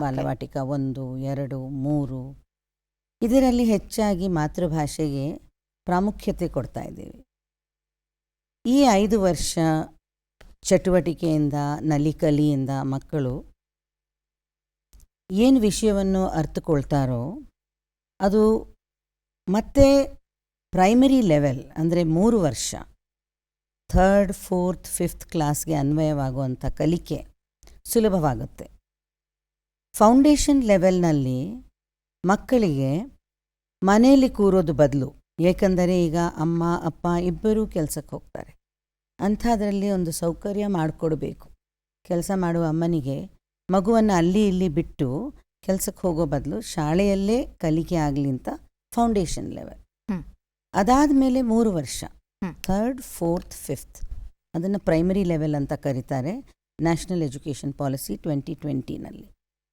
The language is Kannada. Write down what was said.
ಬಾಲವಾಟಿಕ ಒಂದು, ಎರಡು, ಮೂರು. ಇದರಲ್ಲಿ ಹೆಚ್ಚಾಗಿ ಮಾತೃಭಾಷೆಗೆ ಪ್ರಾಮುಖ್ಯತೆ ಕೊಡ್ತಾ ಇದ್ದೀವಿ. ಈ ಐದು ವರ್ಷ ಚಟುವಟಿಕೆಯಿಂದ, ನಲಿಕಲಿಯಿಂದ ಮಕ್ಕಳು ಏನು ವಿಷಯವನ್ನು ಅರ್ಥಕೊಳ್ತಾರೋ ಅದು ಮತ್ತೆ ಪ್ರೈಮರಿ ಲೆವೆಲ್ ಅಂದರೆ ಮೂರು ವರ್ಷ ಥರ್ಡ್ ಫೋರ್ತ್ ಫಿಫ್ತ್ ಕ್ಲಾಸ್ಗೆ ಅನ್ವಯವಾಗುವಂಥ ಕಲಿಕೆ ಸುಲಭವಾಗುತ್ತೆ. ಫೌಂಡೇಶನ್ ಲೆವೆಲ್ನಲ್ಲಿ ಮಕ್ಕಳಿಗೆ ಮನೆಯಲ್ಲಿ ಕೂರೋದು ಬದಲು. ಏಕೆಂದರೆ ಈಗ ಅಮ್ಮ ಅಪ್ಪ ಇಬ್ಬರೂ ಕೆಲಸಕ್ಕೆ ಹೋಗ್ತಾರೆ. ಅಂಥದ್ರಲ್ಲಿ ಒಂದು ಸೌಕರ್ಯ ಮಾಡಿಕೊಡ್ಬೇಕು. ಕೆಲಸ ಮಾಡುವ ಅಮ್ಮನಿಗೆ ಮಗುವನ್ನು ಅಲ್ಲಿ ಇಲ್ಲಿ ಬಿಟ್ಟು ಕೆಲಸಕ್ಕೆ ಹೋಗೋ ಬದಲು ಶಾಲೆಯಲ್ಲೇ ಕಲಿಕೆ ಆಗಲಿ ಅಂತ ಫೌಂಡೇಶನ್ ಲೆವೆಲ್. ಅದಾದ ಮೇಲೆ ಮೂರು ವರ್ಷ. ಥರ್ಡ್ ಫೋರ್ತ್ ಫಿಫ್ತ್ ಅದನ್ನು ಪ್ರೈಮರಿ ಲೆವೆಲ್ ಅಂತ ಕರೀತಾರೆ ನ್ಯಾಷನಲ್ ಎಜುಕೇಷನ್ ಪಾಲಿಸಿ ಟ್ವೆಂಟಿ ಟ್ವೆಂಟಿನಲ್ಲಿ.